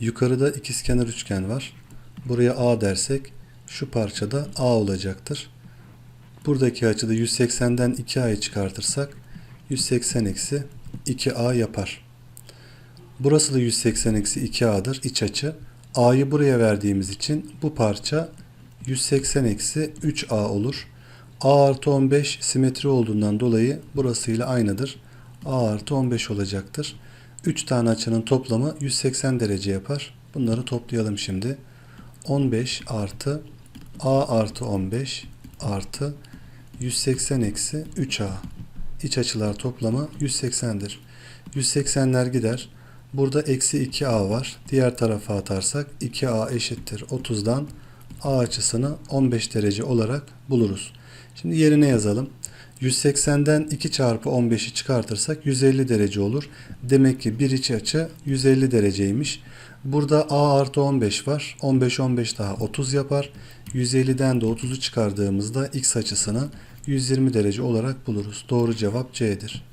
Yukarıda ikizkenar üçgen var. Buraya A dersek şu parçada A olacaktır. Buradaki açıda 180'den 2A'yı çıkartırsak 180 eksi 2A yapar. Burası da 180 eksi 2A'dır iç açı. A'yı buraya verdiğimiz için bu parça 180 eksi 3A olur. A artı 15 simetri olduğundan dolayı burasıyla aynıdır. A artı 15 olacaktır. 3 tane açının toplamı 180 derece yapar. Bunları toplayalım şimdi. 15 artı A artı 15 artı 180 eksi 3A. İç açılar toplamı 180'dir. 180'ler gider. Burada eksi 2A var. Diğer tarafa atarsak 2A eşittir 30'dan A açısını 15 derece olarak buluruz. Şimdi yerine yazalım. 180'den 2 çarpı 15'i çıkartırsak 150 derece olur. Demek ki bir iç açı 150 dereceymiş. Burada A artı 15 var. 15 15 daha 30 yapar. 150'den de 30'u çıkardığımızda x açısını 120 derece olarak buluruz. Doğru cevap C'dir.